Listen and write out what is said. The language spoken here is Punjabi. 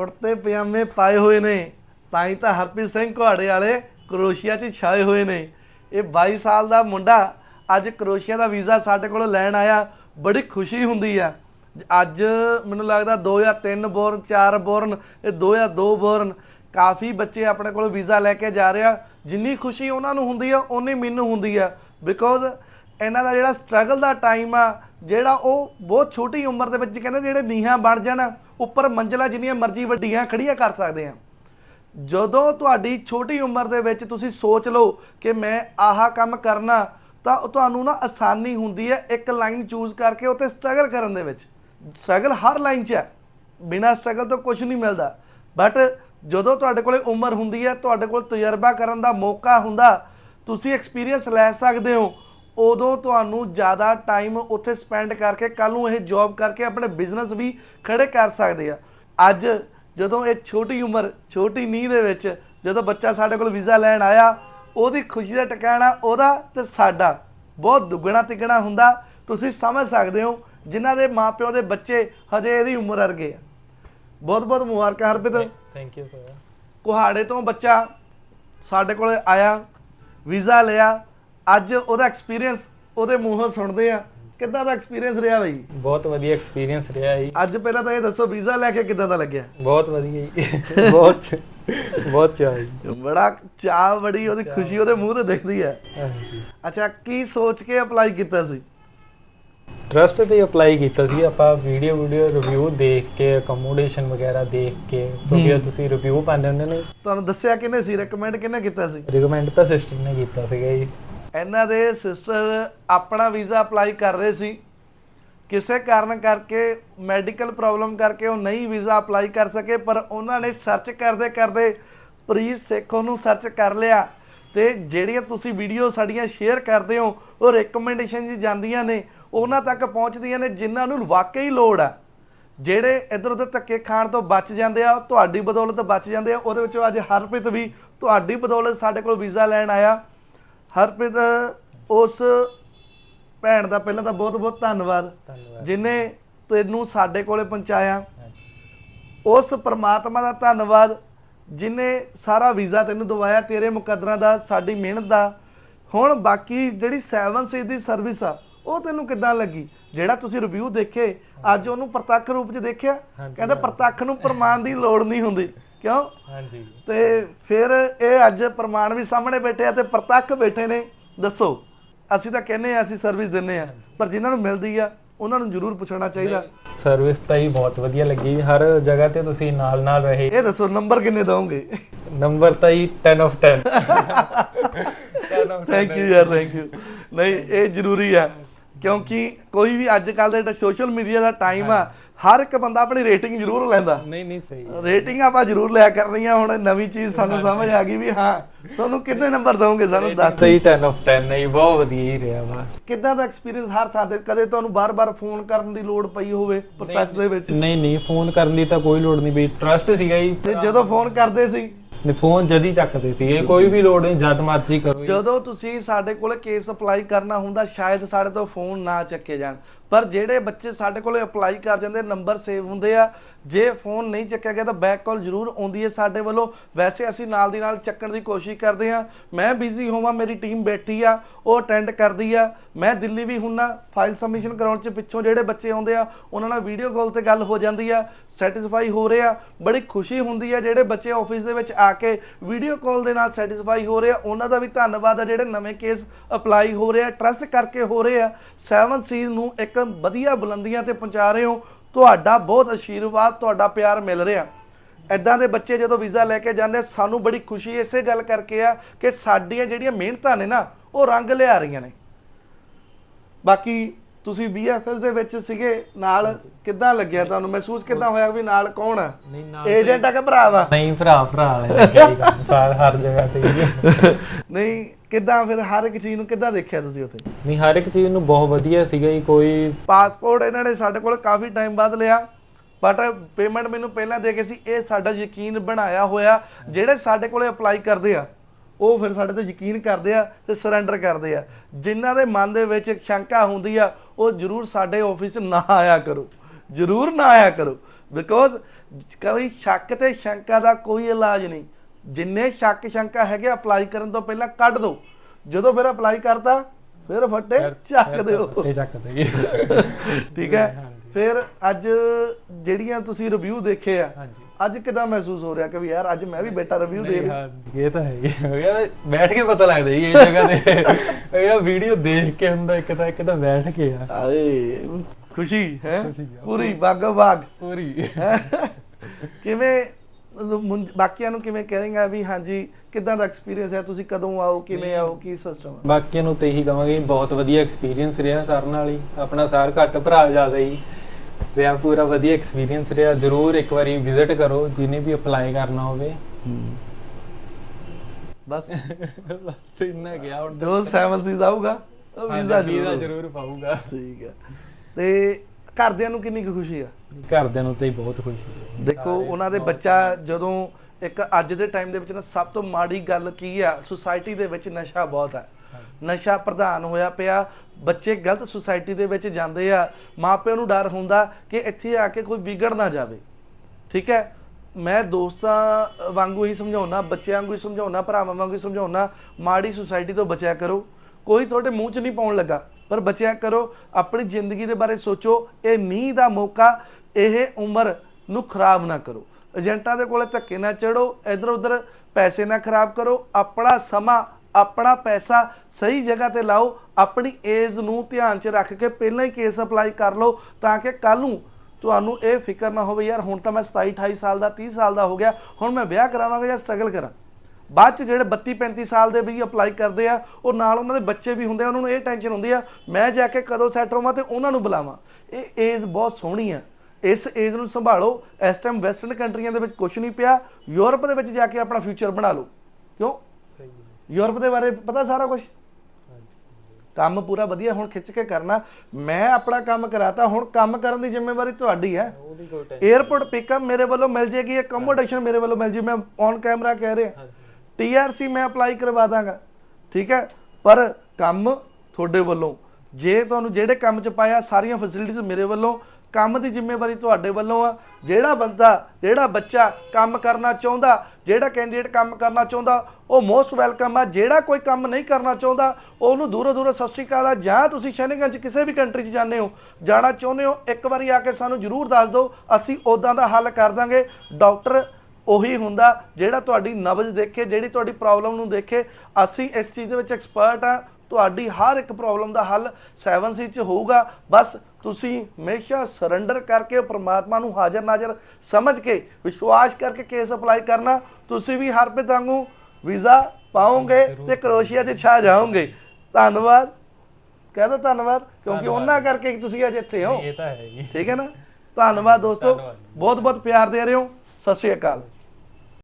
ਕੁੜਤੇ ਪਜਾਮੇ ਪਾਏ ਹੋਏ ਨੇ। ਤਾਂ ਹੀ ਤਾਂ ਹਰਪ੍ਰੀਤ ਸਿੰਘ ਕੁਹਾੜੇ ਵਾਲੇ ਕਰੋਸ਼ੀਆ 'ਚ ਛਾਏ ਹੋਏ ਨੇ। ਇਹ 22 ਸਾਲ ਦਾ ਮੁੰਡਾ ਅੱਜ ਕਰੋਸ਼ੀਆ ਦਾ ਵੀਜ਼ਾ ਸਾਡੇ ਕੋਲ ਲੈਣ ਆਇਆ। ਬੜੀ ਖੁਸ਼ੀ ਹੁੰਦੀ ਆ। ਅੱਜ ਮੈਨੂੰ ਲੱਗਦਾ 2003 ਬੋਰਨ 4 ਬੋਰਨ, ਇਹ 2002 ਬੋਰਨ। ਕਾਫੀ ਬੱਚੇ ਆਪਣੇ ਕੋਲ ਵੀਜ਼ਾ ਲੈ ਕੇ ਜਾ ਰਹੇ ਆ। ਜਿੰਨੀ ਖੁਸ਼ੀ ਉਹਨਾਂ ਨੂੰ ਹੁੰਦੀ ਆ, ਓਨੀ ਮੈਨੂੰ ਹੁੰਦੀ ਆ। ਬਿਕੋਜ਼ ਇਹਨਾਂ ਦਾ ਜਿਹੜਾ ਸਟਰਗਲ ਦਾ ਟਾਈਮ ਆ ਜਿਹੜਾ ਉਹ ਬਹੁਤ ਛੋਟੀ ਉਮਰ ਦੇ ਵਿੱਚ ਕਹਿੰਦੇ ਜਿਹੜੇ ਨੀਹਾਂ ਬਣ ਜਾਣ, ਉੱਪਰ ਮੰਜ਼ਲਾਂ ਜਿੰਨੀਆਂ ਮਰਜ਼ੀ ਵੱਡੀਆਂ ਖੜੀਆਂ ਕਰ ਸਕਦੇ ਆ। ਜਦੋਂ ਤੁਹਾਡੀ ਛੋਟੀ ਉਮਰ ਦੇ ਵਿੱਚ ਤੁਸੀਂ ਸੋਚ ਲਓ ਕਿ ਮੈਂ ਆਹ ਕੰਮ ਕਰਨਾ, ਤਾਂ ਉਹ ਤੁਹਾਨੂੰ ਨਾ ਆਸਾਨੀ ਹੁੰਦੀ ਹੈ ਇੱਕ ਲਾਈਨ ਚੂਜ਼ ਕਰਕੇ ਉੱਤੇ ਸਟਰਗਲ ਕਰਨ ਦੇ ਵਿੱਚ। ਸਟਰਗਲ ਹਰ ਲਾਈਨ 'ਚ ਹੈ। ਬਿਨਾਂ ਸਟਰਗਲ ਤੋਂ ਕੁਝ ਨਹੀਂ ਮਿਲਦਾ। ਬਟ ਜਦੋਂ ਤੁਹਾਡੇ ਕੋਲੇ ਉਮਰ ਹੁੰਦੀ ਹੈ, ਤੁਹਾਡੇ ਕੋਲ ਤਜਰਬਾ ਕਰਨ ਦਾ ਮੌਕਾ ਹੁੰਦਾ, ਤੁਸੀਂ ਐਕਸਪੀਰੀਅੰਸ ਲੈ ਸਕਦੇ ਹੋ। ਉਦੋਂ ਤੁਹਾਨੂੰ ਜ਼ਿਆਦਾ ਟਾਈਮ ਉੱਥੇ ਸਪੈਂਡ ਕਰਕੇ ਕੱਲ ਨੂੰ ਇਹ ਜੌਬ ਕਰਕੇ ਆਪਣੇ ਬਿਜ਼ਨਸ ਵੀ ਖੜੇ ਕਰ ਸਕਦੇ ਆ। ਅੱਜ ਜਦੋਂ ਇਹ ਛੋਟੀ ਉਮਰ ਛੋਟੀ ਨੀਂਹ ਦੇ ਵਿੱਚ ਜਦੋਂ ਬੱਚਾ ਸਾਡੇ ਕੋਲ ਵੀਜ਼ਾ ਲੈਣ ਆਇਆ ਉਹਦੀ ਖੁਸ਼ੀ ਦਾ ਟਿਕਾਣਾ ਉਹਦਾ ਤੇ ਸਾਡਾ। ਬਹੁਤ ਦੁੱਗਣਾ ਤਿੱਗਣਾ ਹੁੰਦਾ ਤੁਸੀਂ ਸਮਝ ਸਕਦੇ ਹੋ ਜਿਨ੍ਹਾਂ ਦੇ ਮਾਪਿਓ ਦੇ ਬੱਚੇ ਹਜੇ ਇਹਦੀ ਉਮਰ ਵਰਗੇ ਆ। ਬਹੁਤ ਬਹੁਤ ਮੁਬਾਰਕਾਂ ਹਰਪ੍ਰੀਤ। ਥੈਂਕ ਯੂ ਸਰ ਕੁਹਾੜੇ ਤੋਂ ਬੱਚਾ ਸਾਡੇ ਕੋਲ ਆਇਆ ਵੀਜ਼ਾ ਲਿਆ ਅੱਜ ਉਹਦਾ ਐਕਸਪੀਰੀਅੰਸ ਉਹਦੇ ਮੂੰਹੋਂ ਸੁਣਦੇ ਆ। ਕਿੱਦਾਂ ਦਾ ਐਕਸਪੀਰੀਅੰਸ ਰਿਹਾ ਬਈ? ਬਹੁਤ ਵਧੀਆ ਐਕਸਪੀਰੀਅੰਸ ਰਿਹਾ ਜੀ। ਅੱਜ ਪਹਿਲਾਂ ਤਾਂ ਇਹ ਦੱਸੋ ਵੀਜ਼ਾ ਲੈ ਕੇ ਕਿੱਦਾਂ ਦਾ ਲੱਗਿਆ? ਬਹੁਤ ਵਧੀਆ ਜੀ। ਬਹੁਤ ਬਹੁਤ ਚਾਹ ਜੀ। ਬੜਾ ਚਾਹ ਬੜੀ ਉਹਦੀ ਖੁਸ਼ੀ ਉਹਦੇ ਮੂੰਹ ਤੇ ਦਿਖਦੀ ਹੈ ਹਾਂਜੀ। ਅੱਛਾ ਕੀ ਸੋਚ ਕੇ ਅਪਲਾਈ ਕੀਤਾ ਸੀ? ਟਰਸਟ ਤੇ ਅਪਲਾਈ ਕੀਤਾ ਸੀ। ਆਪਾਂ ਵੀਡੀਓ ਵੀਡੀਓ ਰਿਵਿਊ ਦੇਖ ਕੇ ਅਕਮੋਡੇਸ਼ਨ ਵਗੈਰਾ ਦੇਖ ਕੇ ਕਿਉਂਕਿ ਤੁਸੀਂ ਰਿਵਿਊ ਪਾਉਂਦੇ ਹੁੰਦੇ ਨੇ। ਤੁਹਾਨੂੰ ਦੱਸਿਆ ਕਿਹਨੇ ਸੀ? ਰეკਮੈਂਡ ਕਿਹਨੇ ਕੀਤਾ ਸੀ? ਰਿਕਮੈਂਡ ਤਾਂ ਸਿਸਟਰ ਨੇ ਕੀਤਾ ਸੀਗਾ ਜੀ। ਇਹਨਾਂ ਦੇ ਸਿਸਟਰ ਆਪਣਾ ਵੀਜ਼ਾ ਅਪਲਾਈ ਕਰ ਰਹੇ ਸੀ। ਕਿਸੇ ਕਾਰਨ ਕਰਕੇ ਮੈਡੀਕਲ ਪ੍ਰੋਬਲਮ ਕਰਕੇ ਉਹ ਨਹੀਂ ਵੀਜ਼ਾ ਅਪਲਾਈ ਕਰ ਸਕੇ, ਪਰ ਉਹਨਾਂ ਨੇ ਸਰਚ ਕਰਦੇ ਕਰਦੇ ਪ੍ਰੀਤ ਸੇਖੋ ਨੂੰ ਸਰਚ ਕਰ ਲਿਆ ਤੇ ਜਿਹੜੀਆਂ ਤੁਸੀਂ ਵੀਡੀਓ ਸਾਡੀਆਂ ਸ਼ੇਅਰ ਕਰਦੇ ਹੋ, ਉਹ ਰეკਮੈਂਡੇਸ਼ਨ ਜੀ ਜਾਂਦੀਆਂ ਨੇ, ਉਹਨਾਂ ਤੱਕ ਪਹੁੰਚਦੀਆਂ ਨੇ, ਜਿਨ੍ਹਾਂ ਨੂੰ ਵਾਕਈ ਲੋੜ ਆ। ਜਿਹੜੇ ਇੱਧਰ ਉੱਧਰ ਧੱਕੇ ਖਾਣ ਤੋਂ ਬਚ ਜਾਂਦੇ ਆ ਤੁਹਾਡੀ ਬਦੌਲਤ ਬਚ ਜਾਂਦੇ ਆ, ਉਹਦੇ ਵਿੱਚੋਂ ਅੱਜ ਹਰਪ੍ਰੀਤ ਵੀ ਤੁਹਾਡੀ ਬਦੌਲਤ ਸਾਡੇ ਕੋਲ ਵੀਜ਼ਾ ਲੈਣ ਆਇਆ। ਹਰਪ੍ਰੀਤ ਉਸ ਭੈਣ ਦਾ ਪਹਿਲਾਂ ਤਾਂ ਬਹੁਤ ਬਹੁਤ ਧੰਨਵਾਦ ਧੰਨਵਾਦ। ਜਿਨੇ ਤੈਨੂੰ ਸਾਡੇ ਕੋਲੇ ਪਹੁੰਚਾਇਆ। ਉਸ ਪ੍ਰਮਾਤਮਾ ਦਾ ਧੰਨਵਾਦ ਜਿਨੇ ਸਾਰਾ ਵੀਜ਼ਾ ਤੈਨੂੰ ਦਵਾਇਆ ਤੇਰੇ ਮੁਕੱਦਰਾਂ ਦਾ ਸਾਡੀ ਮਿਹਨਤ ਦਾ। ਹੁਣ ਬਾਕੀ ਜਿਹੜੀ 7 ਸੀ ਦੀ ਸਰਵਿਸ ਆ ਉਹ ਤੈਨੂੰ ਕਿੱਦਾਂ ਲੱਗੀ? ਜਿਹੜਾ ਤੁਸੀਂ ਰਿਵਿਊ ਦੇਖੇ ਅੱਜ ਉਹਨੂੰ ਪ੍ਰਤੱਖ ਰੂਪ 'ਚ ਦੇਖਿਆ? ਕਹਿੰਦੇ ਪ੍ਰਤੱਖ ਨੂੰ ਪ੍ਰਮਾਣ ਦੀ ਲੋੜ ਨਹੀਂ ਹੁੰਦੀ। ਕਿਉਂ? ਹਾਂਜੀ। ਤੇ ਫਿਰ ਇਹ ਅੱਜ ਪ੍ਰਮਾਣ ਵੀ ਸਾਹਮਣੇ ਬੈਠੇ ਆ ਤੇ ਪ੍ਰਤੱਖ ਬੈਠੇ ਨੇ। ਦੱਸੋ ਅਸੀਂ ਤਾਂ ਕਹਿੰਨੇ ਆ ਅਸੀਂ ਸਰਵਿਸ ਦਿੰਨੇ ਆ ਪਰ ਜਿਨ੍ਹਾਂ ਨੂੰ ਮਿਲਦੀ ਆ ਉਹਨਾਂ ਨੂੰ ਜ਼ਰੂਰ ਪੁੱਛਣਾ ਚਾਹੀਦਾ। ਸਰਵਿਸ ਤਾਂ ਹੀ ਬਹੁਤ ਵਧੀਆ ਲੱਗੀ। ਹਰ ਜਗ੍ਹਾ ਤੇ ਤੁਸੀਂ ਨਾਲ ਨਾਲ ਰਹੇ। ਇਹ ਦੱਸੋ ਨੰਬਰ ਕਿੰਨੇ ਦਵੋਗੇ? ਨੰਬਰ ਤਾਂ ਹੀ 10 ਆਫ 10 10 ਆਫ ਥੈਂਕ ਯੂ ਯਾਰ ਥੈਂਕ ਯੂ ਨਹੀਂ ਇਹ ਜ਼ਰੂਰੀ ਆ ਕਿਉਂਕਿ ਕੋਈ ਵੀ ਅੱਜ ਕੱਲ ਦੇ ਸੋਸ਼ਲ ਮੀਡੀਆ ਦਾ ਟਾਈਮ ਆ ਹਰ ਇੱਕ ਬੰਦਾ ਆਪਣੀ ਰੇਟਿੰਗ ਜ਼ਰੂਰ ਲੈਂਦਾ। ਨਹੀਂ ਨਹੀਂ ਸਹੀ ਰੇਟਿੰਗ ਆਪਾਂ ਜ਼ਰੂਰ ਲਿਆ ਕਰਨੀ ਆ ਹੁਣ ਨਵੀਂ ਚੀਜ਼ ਸਾਨੂੰ ਸਮਝ ਆ ਗਈ ਵੀ ਹਾਂ ਤੁਹਾਨੂੰ ਕਿੰਨੇ ਨੰਬਰ ਦਵੋਗੇ ਸਾਨੂੰ ਦੱਸ। ਸਹੀ 10 ਆਫ 10 ਨਹੀਂ ਬਹੁਤ ਵਧੀਆ ਹੀ ਰਿਹਾ ਬਸ ਕਿੱਦਾਂ ਦਾ ਐਕਸਪੀਰੀਅੰਸ ਹਰ ਥਾਂ ਤੇ? ਕਦੇ ਤੁਹਾਨੂੰ ਬਾਰ-ਬਾਰ ਫੋਨ ਕਰਨ ਦੀ ਲੋੜ ਪਈ ਹੋਵੇ ਪ੍ਰੋਸੈਸ ਦੇ ਵਿੱਚ? ਨਹੀਂ ਨਹੀਂ ਫੋਨ ਕਰਨ ਦੀ ਤਾਂ ਕੋਈ ਲੋੜ ਨਹੀਂ ਵੀ ਟਰਸਟ ਸੀਗਾ ਜੀ ਤੇ ਜਦੋਂ ਫੋਨ ਕਰਦੇ ਸੀ ਨੇ ਫੋਨ ਜਦ ਹੀ ਚੱਕਦੇ ਸੀ ਇਹ ਕੋਈ ਵੀ ਲੋੜ ਨਹੀਂ, ਜਦ ਮਰਜ਼ੀ ਕਰੋ ਜਦੋਂ ਤੁਸੀਂ ਸਾਡੇ ਕੋਲ ਕੇਸ ਅਪਲਾਈ ਕਰਨਾ ਹੁੰਦਾ, ਸ਼ਾਇਦ ਸਾਡੇ ਤੋਂ ਫੋਨ ਨਾ ਚੱਕੇ ਜਾਣ। ਪਰ ਜਿਹੜੇ ਬੱਚੇ ਸਾਡੇ ਕੋਲੇ ਅਪਲਾਈ ਕਰ ਜਾਂਦੇ, ਨੰਬਰ ਸੇਵ ਹੁੰਦੇ ਆ, ਜੇ ਫੋਨ ਨਹੀਂ ਚੱਕਿਆ ਗਿਆ ਤਾਂ ਬੈਕ ਕਾਲ ਜ਼ਰੂਰ ਆਉਂਦੀ ਹੈ ਸਾਡੇ ਵੱਲੋਂ। ਵੈਸੇ ਅਸੀਂ ਨਾਲ ਦੀ ਨਾਲ ਚੱਕਣ ਦੀ ਕੋਸ਼ਿਸ਼ ਕਰਦੇ ਆ ਮੈਂ ਬਿਜ਼ੀ ਹੋਵਾਂ, ਮੇਰੀ ਟੀਮ ਬੈਠੀ ਆ, ਉਹ ਅਟੈਂਡ ਕਰਦੀ ਆ। ਮੈਂ ਦਿੱਲੀ ਵੀ ਹੁੰਨਾ, ਫਾਈਲ ਸਬਮਿਸ਼ਨ ਕਰਾਉਣ ਚ ਪਿੱਛੋਂ ਜਿਹੜੇ ਬੱਚੇ ਆਉਂਦੇ ਆ, ਉਹਨਾਂ ਨਾਲ ਵੀਡੀਓ ਕਾਲ ਤੇ ਗੱਲ ਹੋ ਜਾਂਦੀ ਆ, ਸੈਟੀਸਫਾਈ ਹੋ ਰਹੇ ਆ। ਬੜੀ ਖੁਸ਼ੀ ਹੁੰਦੀ ਆ ਜਿਹੜੇ ਬੱਚੇ ਆਫਿਸ ਦੇ ਵਿੱਚ ਆ ਕੇ ਵੀਡੀਓ ਕਾਲ ਦੇ ਨਾਲ ਸੈਟੀਸਫਾਈ ਹੋ ਰਹੇ ਆ। ਉਹਨਾਂ ਦਾ ਵੀ ਧੰਨਵਾਦ ਆ, ਜਿਹੜੇ ਨਵੇਂ ਕੇਸ ਅਪਲਾਈ ਹੋ ਰਹੇ ਆ ਟਰਸਟ ਕਰਕੇ ਹੋ ਰਹੇ ਆ। 7 ਸੀਜ਼ ਨੂੰ ਇੱਕ ਵਧੀਆ ਬੁਲੰਦੀਆਂ ਤੇ ਪਹੁੰਚਾ ਰਹੇ ਹੋ। ਤੁਹਾਡਾ ਬਹੁਤ ਆਸ਼ੀਰਵਾਦ ਤੁਹਾਡਾ ਪਿਆਰ ਮਿਲ ਰਿਹਾ। ਐਦਾਂ ਦੇ ਬੱਚੇ ਜਦੋਂ ਵੀਜ਼ਾ ਲੈ ਕੇ ਜਾਂਦੇ ਸਾਨੂੰ ਬੜੀ ਖੁਸ਼ੀ ਇਸੇ ਗੱਲ ਕਰਕੇ ਆ ਕਿ ਸਾਡੀਆਂ ਜਿਹੜੀਆਂ ਮਿਹਨਤਾਂ ਨੇ ਨਾ, ਉਹ ਰੰਗ ਲਿਆ ਰਹੀਆਂ ਨੇ। ਬਾਕੀ ਤੁਸੀਂ BFS ਦੇ ਵਿੱਚ ਸੀਗੇ ਨਾਲ ਕਿੱਦਾਂ ਲੱਗਿਆ ਤੁਹਾਨੂੰ? ਮਹਿਸੂਸ ਕਿੱਦਾਂ ਹੋਇਆ ਵੀ ਨਾਲ ਕੌਣ ਆ? ਨਹੀਂ ਨਾਲ ਏਜੰਟ ਆ ਕਿ ਭਰਾ ਵਾ? ਨਹੀਂ ਭਰਾ ਭਰਾ ਵਾਲੇ ਲੱਗੇ ਹੀ ਕੰਮ ਸਾਰ ਹਰ ਜਗ੍ਹਾ ਤੇ। ਨਹੀਂ ਕਿੱਦਾਂ ਫਿਰ ਹਰ ਇੱਕ ਚੀਜ਼ ਨੂੰ ਕਿੱਦਾਂ ਦੇਖਿਆ ਤੁਸੀਂ ਉੱਥੇ? ਨਹੀਂ ਹਰ ਇੱਕ ਚੀਜ਼ ਨੂੰ ਬਹੁਤ ਵਧੀਆ ਸੀਗਾ ਜੀ ਕੋਈ ਪਾਸਪੋਰਟ ਇਹਨਾਂ ਨੇ ਸਾਡੇ ਕੋਲ ਕਾਫੀ ਟਾਈਮ ਬਾਅਦ ਲਿਆ ਬਟ ਪੇਮੈਂਟ ਮੈਨੂੰ ਪਹਿਲਾਂ ਦੇ ਕੇ ਸੀ ਇਹ ਸਾਡਾ ਯਕੀਨ ਬਣਾਇਆ ਹੋਇਆ ਜਿਹੜੇ ਸਾਡੇ ਕੋਲੇ ਅਪਲਾਈ ਕਰਦੇ ਆ ਉਹ ਫਿਰ ਸਾਡੇ ਤੇ ਯਕੀਨ ਕਰਦੇ ਆ ਤੇ ਸਰੈਂਡਰ ਕਰਦੇ ਆ। ਜਿਨ੍ਹਾਂ ਦੇ ਮਨ ਦੇ ਵਿੱਚ ਸ਼ੰਕਾ ਹੁੰਦੀ ਆ ਉਹ ਜਰੂਰ ਸਾਡੇ ਆਫਿਸ ਨਾ ਆਇਆ ਕਰੋ। ਜਰੂਰ ਨਾ ਆਇਆ ਕਰੋ। ਬਿਕੋਜ਼ ਕੋਈ ਸ਼ੱਕ ਤੇ ਸ਼ੰਕਾ ਦਾ ਕੋਈ ਇਲਾਜ ਨਹੀਂ। ਜਿੰਨੇ ਸ਼ੱਕ ਸ਼ੰਕਾ ਹੈਗੇ ਅਪਲਾਈ ਕਰਨ ਤੋਂ ਪਹਿਲਾਂ ਕੱਢ ਦਿਓ ਜਦੋਂ ਫਿਰ ਅਪਲਾਈ ਕਰਤਾ ਫਿਰ ਫੱਟੇ ਚੱਕ ਦਿਓ। ਇਹ ਚੱਕ ਦੇਗੇ ਠੀਕ ਹੈ। ਫਿਰ ਅੱਜ ਜਿਹੜੀਆਂ ਤੁਸੀਂ ਰਿਵਿਊ ਦੇਖੇ ਆ ਹਾਂਜੀ। ਅੱਜ ਕਿਦਾਂ ਮਹਿਸੂਸ ਹੋ ਰਿਹਾ ਕਿ ਵੀ ਯਾਰ ਅੱਜ ਮੈਂ ਵੀ ਬੇਟਾ ਰਿਵਿਊ ਦੇ ਰਿਹਾ? ਹਾਂ, ਇਹ ਤਾਂ ਹੈ ਹੀ ਯਾਰ ਬੈਠ ਕੇ ਪਤਾ ਲੱਗਦਾ ਜੀ ਇਹ ਜਗ੍ਹਾ ਤੇ। ਇਹ ਵੀਡੀਓ ਦੇਖ ਕੇ ਹੁੰਦਾ ਇੱਕ ਤਾਂ ਇੱਕ ਤਾਂ ਬੈਠ ਕੇ ਆ। ਆਏ ਖੁਸ਼ੀ ਹੈ। ਪੂਰੀ ਬਾਗੋ ਬਾਗ ਪੂਰੀ? ਕਿਵੇਂ ਬਾਕੀਆਂ ਨੂੰ ਕਿਵੇਂ ਕਹੇਗਾ ਵੀ ਹਾਂਜੀ ਕਿਦਾਂ ਦਾ ਐਕਸਪੀਰੀਅੰਸ ਹੈ? ਤੁਸੀਂ ਕਦੋਂ ਆਓ ਕਿਵੇਂ ਆਓ ਕੀ ਸਿਸਟਮ ਹੈ? ਬਾਕੀਆਂ ਨੂੰ ਤੇ ਇਹੀ ਕਹਾਂਗੇ ਬਹੁਤ ਵਧੀਆ ਐਕਸਪੀਰੀਅੰਸ ਰਿਹਾ ਸਰ ਨਾਲ ਹੀ ਆਪਣਾ ਸਾਰ ਘੱਟ ਭਰਾ ਜ਼ਿਆਦਾ ਹੀ। ਰਿਹਾ ਪੂਰਾ ਵਧੀਆ ਐਕਸਪੀਰੀਅੰਸ ਰਿਹਾ। ਜਰੂਰ ਇੱਕ ਵਾਰੀ ਵਿਜ਼ਿਟ ਕਰੋ ਜਿਹਨੇ ਵੀ ਅਪਲਾਈ ਕਰਨਾ ਹੋਵੇ। ਬਸ ਬਸ ਇੰਨਾ ਗਿਆ ਹੁਣ। ਜੋ 7 ਸੀਜ਼ ਆਊਗਾ ਉਹ ਵੀਜ਼ਾ ਵੀਜ਼ਾ ਜ਼ਰੂਰ। ਪਾਊਗਾ। ਠੀਕ ਹੈ। ਤੇ ਘਰਦਿਆਂ ਨੂੰ ਕਿੰਨੀ ਖੁਸ਼ੀ ਆ? ਘਰਦਿਆਂ ਨੂੰ ਤੇ ਹੀ ਬਹੁਤ ਖੁਸ਼ੀ ਦੇਖੋ ਉਹਨਾਂ ਦੇ ਬੱਚਾ ਜਦੋਂ ਇੱਕ ਅੱਜ ਦੇ ਟਾਈਮ ਦੇ ਵਿੱਚ ਨਾ ਸਭ ਤੋਂ ਮਾੜੀ ਗੱਲ ਕੀ ਆ? ਸੁਸਾਇਟੀ ਦੇ ਵਿੱਚ ਨਸ਼ਾ ਬਹੁਤ ਹੈ ਨਸ਼ਾ ਪ੍ਰਧਾਨ ਹੋਇਆ ਪਿਆ। ਬੱਚੇ ਗਲਤ ਸੁਸਾਇਟੀ ਦੇ ਵਿੱਚ ਜਾਂਦੇ ਆ। ਮਾਪਿਆਂ ਨੂੰ ਡਰ ਹੁੰਦਾ ਕਿ ਇੱਥੇ ਆ ਕੇ ਕੋਈ ਵਿਗੜ ਨਾ ਜਾਵੇ। ਠੀਕ ਹੈ? ਮੈਂ ਦੋਸਤਾਂ ਵਾਂਗੂ ਹੀ ਸਮਝਾਉਣਾ ਬੱਚਿਆਂ ਵਾਂਗੂ ਹੀ ਸਮਝਾਉਣਾ ਭਰਾਵਾਂ ਵਾਂਗੂ ਹੀ ਸਮਝਾਉਣਾ ਮਾੜੀ ਸੁਸਾਇਟੀ ਤੋਂ ਬਚਿਆ ਕਰੋ। ਕੋਈ ਤੁਹਾਡੇ ਮੂੰਹ 'ਚ ਨਹੀਂ ਪਾਉਣ ਲੱਗਾ, ਪਰ ਬਚਿਆ ਕਰੋ। ਆਪਣੀ ਜ਼ਿੰਦਗੀ ਦੇ ਬਾਰੇ ਸੋਚੋ। ਇਹ ਮੀਂਹ ਦਾ ਮੌਕਾ, ਇਹ ਉਮਰ ਨੂੰ ਖਰਾਬ ਨਾ ਕਰੋ। ਏਜੰਟਾਂ ਦੇ ਕੋਲੇ ਧੱਕੇ ਨਾ ਚੜੋ। ਇਧਰ ਉਧਰ ਪੈਸੇ ਨਾ ਖਰਾਬ ਕਰੋ। ਆਪਣਾ ਸਮਾਂ ਆਪਣਾ ਪੈਸਾ ਸਹੀ ਜਗ੍ਹਾ ਤੇ ਲਾਓ, ਆਪਣੀ ਏਜ ਨੂੰ ਧਿਆਨ 'ਚ ਰੱਖ ਕੇ ਪਹਿਲਾਂ ਹੀ ਕੇਸ ਅਪਲਾਈ ਕਰ ਲਓ, ਤਾਂ ਕਿ ਕੱਲ ਨੂੰ ਤੁਹਾਨੂੰ ਇਹ ਫਿਕਰ ਨਾ ਹੋਵੇ, ਯਾਰ ਹੁਣ ਤਾਂ ਮੈਂ 27 28 ਸਾਲ ਦਾ 30 ਸਾਲ ਦਾ ਹੋ ਗਿਆ, ਹੁਣ ਮੈਂ ਵਿਆਹ ਕਰਾਵਾਂਗਾ ਜਾਂ ਸਟਰਗਲ ਕਰਾਂ? ਬਾਅਦ ਚ ਜਿਹੜੇ 32 35 ਸਾਲ ਦੇ ਵੀ ਅਪਲਾਈ ਕਰਦੇ ਆ, ਉਹ ਨਾਲ ਉਹਨਾਂ ਦੇ ਬੱਚੇ ਵੀ ਹੁੰਦੇ ਆ, ਉਹਨਾਂ ਨੂੰ ਇਹ ਟੈਨਸ਼ਨ ਹੁੰਦੀ ਆ, ਮੈਂ ਜਾ ਕੇ ਕਦੋਂ ਸੈਟ ਹੋਵਾਂ ਤੇ ਉਹਨਾਂ ਨੂੰ ਬੁਲਾਵਾਂ? ਇਹ ਏਜ ਬਹੁਤ ਸੋਹਣੀ ਆ। ਇਸ ਏਜ ਨੂੰ ਸੰਭਾਲੋ। ਇਸ ਟਾਈਮ ਵੈਸਟਰਨ ਕੰਟਰੀਆਂ ਦੇ ਵਿੱਚ ਕੁਝ ਨਹੀਂ ਪਿਆ ਯੂਰਪ ਦੇ ਵਿੱਚ ਜਾ ਕੇ ਆਪਣਾ ਫਿਊਚਰ ਬਣਾ ਲਓ। ਕਿਉਂ? ਯੂਰਪ ਦੇ ਬਾਰੇ ਪਤਾ ਸਾਰਾ ਕੁਝ ਕੰਮ ਪੂਰਾ ਵਧੀਆ ਹੁਣ ਖਿੱਚ ਕੇ ਕਰਨਾ। ਮੈਂ ਆਪਣਾ ਕੰਮ ਕਰਾਤਾ ਹੁਣ ਕੰਮ ਕਰਨ ਦੀ ਜ਼ਿੰਮੇਵਾਰੀ ਤੁਹਾਡੀ ਹੈ। 에어ਪੋਰਟ ਪਿਕਅਪ ਮੇਰੇ ਵੱਲੋਂ ਮਿਲ ਜੇਗੀ ਅਕਮੋਡੇਸ਼ਨ ਮੇਰੇ ਵੱਲੋਂ ਮਿਲ ਜੀ ਮੈਂ ਔਨ ਕੈਮਰਾ ਕਹਿ ਰਿਹਾ। ਟੀਆਰਸੀ ਮੈਂ ਅਪਲਾਈ ਕਰਵਾ ਦਾਂਗਾ ਠੀਕ ਹੈ? ਪਰ ਕੰਮ ਤੁਹਾਡੇ ਵੱਲੋਂ ਜੇ ਤੁਹਾਨੂੰ ਜਿਹੜੇ ਕੰਮ 'ਚ ਪਾਇਆ ਸਾਰੀਆਂ ਫੈਸਿਲਿਟੀਆਂ ਮੇਰੇ ਵੱਲੋਂ ਕੰਮ ਦੀ ਜ਼ਿੰਮੇਵਾਰੀ ਤੁਹਾਡੇ ਵੱਲੋਂ ਆ। ਜਿਹੜਾ ਬੰਦਾ, ਜਿਹੜਾ ਬੱਚਾ ਕੰਮ ਕਰਨਾ ਚਾਹੁੰਦਾ, ਜਿਹੜਾ ਕੈਂਡੀਡੇਟ ਕੰਮ ਕਰਨਾ ਚਾਹੁੰਦਾ, ਉਹ ਮੋਸਟ ਵੈਲਕਮ ਆ। ਜਿਹੜਾ ਕੋਈ ਕੰਮ ਨਹੀਂ ਕਰਨਾ ਚਾਹੁੰਦਾ, ਉਹਨੂੰ ਦੂਰੋਂ ਦੂਰੋਂ ਸਤਿ ਸ਼੍ਰੀ ਅਕਾਲ ਆ। ਜਾਂ ਤੁਸੀਂ ਸ਼ੈਨਗੰਜ ਕਿਸੇ ਵੀ ਕੰਟਰੀ 'ਚ ਜਾਂਦੇ ਹੋ, ਜਾਣਾ ਚਾਹੁੰਦੇ ਹੋ, ਇੱਕ ਵਾਰੀ ਆ ਕੇ ਸਾਨੂੰ ਜਰੂਰ ਦੱਸ ਦਿਓ, ਅਸੀਂ ਉਦਾਂ ਦਾ ਹੱਲ ਕਰ ਦਾਂਗੇ। ਡਾਕਟਰ ਉਹੀ ਹੁੰਦਾ, ਜਿਹੜਾ ਤੁਹਾਡੀ ਨਬਜ਼ ਦੇਖੇ, ਜਿਹੜੀ ਤੁਹਾਡੀ ਪ੍ਰੋਬਲਮ ਨੂੰ ਦੇਖੇ। ਅਸੀਂ ਇਸ ਚੀਜ਼ ਦੇ ਵਿੱਚ ਐਕਸਪਰਟ ਆ। ਤੁਹਾਡੀ ਹਰ ਇੱਕ ਪ੍ਰੋਬਲਮ ਦਾ ਹੱਲ 7C ਚ ਹੋਊਗਾ। ਬਸ ਤੁਸੀਂ ਹਮੇਸ਼ਾ ਸਰੈਂਡਰ ਕਰਕੇ ਪ੍ਰਮਾਤਮਾ ਨੂੰ ਹਾਜ਼ਰ ਨਾਜ਼ਰ ਸਮਝ ਕੇ ਵਿਸ਼ਵਾਸ ਕਰਕੇ ਕੇਸ ਅਪਲਾਈ ਕਰਨਾ ਤੁਸੀਂ ਵੀ ਹਰਪ੍ਰੀਤ ਵਾਂਗੂ ਵੀਜ਼ਾ ਪਾਓਗੇ ਤੇ ਕਰੋਸ਼ੀਆ 'ਚ ਛਾ ਜਾਓਗੇ। ਧੰਨਵਾਦ। ਕਹਿ ਦੋ ਧੰਨਵਾਦ ਕਿਉਂਕਿ ਉਹਨਾਂ ਕਰਕੇ ਤੁਸੀਂ ਅੱਜ ਇੱਥੇ ਹੋ। ਇਹ ਤਾਂ ਹੈ ਜੀ ਠੀਕ ਹੈ ਨਾ? ਧੰਨਵਾਦ ਦੋਸਤੋ। ਬਹੁਤ ਬਹੁਤ ਪਿਆਰ ਦੇ ਰਹੇ ਹੋ। ਸਤਿ ਸ਼੍ਰੀ ਅਕਾਲ।